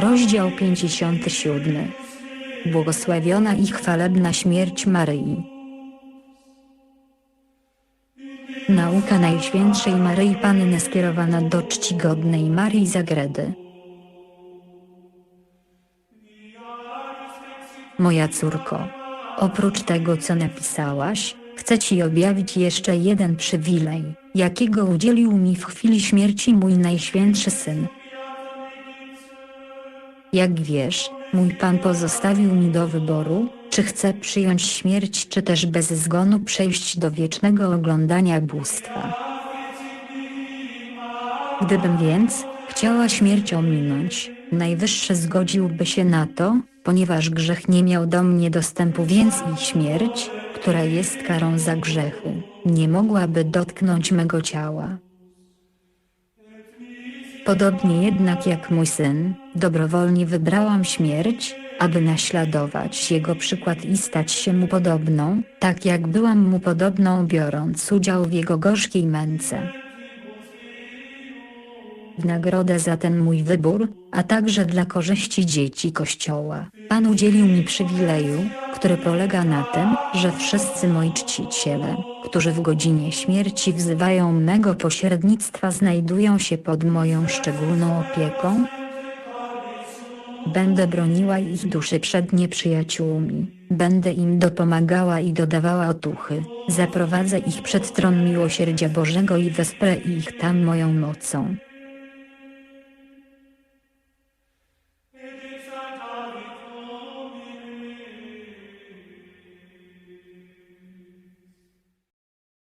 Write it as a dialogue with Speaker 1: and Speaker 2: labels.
Speaker 1: Rozdział 57. Błogosławiona i chwalebna śmierć Maryi. Nauka Najświętszej Maryi Panny skierowana do czcigodnej Marii Zagredy. Moja córko, oprócz tego co napisałaś, chcę Ci objawić jeszcze jeden przywilej, jakiego udzielił mi w chwili śmierci mój Najświętszy Syn. Jak wiesz, mój Pan pozostawił mi do wyboru, czy chcę przyjąć śmierć czy też bez zgonu przejść do wiecznego oglądania bóstwa. Gdybym więc chciała śmierć ominąć, Najwyższy zgodziłby się na to, ponieważ grzech nie miał do mnie dostępu więc i śmierć, która jest karą za grzechy, nie mogłaby dotknąć mego ciała. Podobnie jednak jak mój syn, dobrowolnie wybrałam śmierć, aby naśladować jego przykład i stać się mu podobną, tak jak byłam mu podobną biorąc udział w jego gorzkiej męce. W nagrodę za ten mój wybór, a także dla korzyści dzieci Kościoła, Pan udzielił mi przywileju, który polega na tym, że wszyscy moi czciciele, którzy w godzinie śmierci wzywają mego pośrednictwa znajdują się pod moją szczególną opieką. Będę broniła ich duszy przed nieprzyjaciółmi, będę im dopomagała i dodawała otuchy, zaprowadzę ich przed tron miłosierdzia Bożego i wesprę ich tam moją mocą.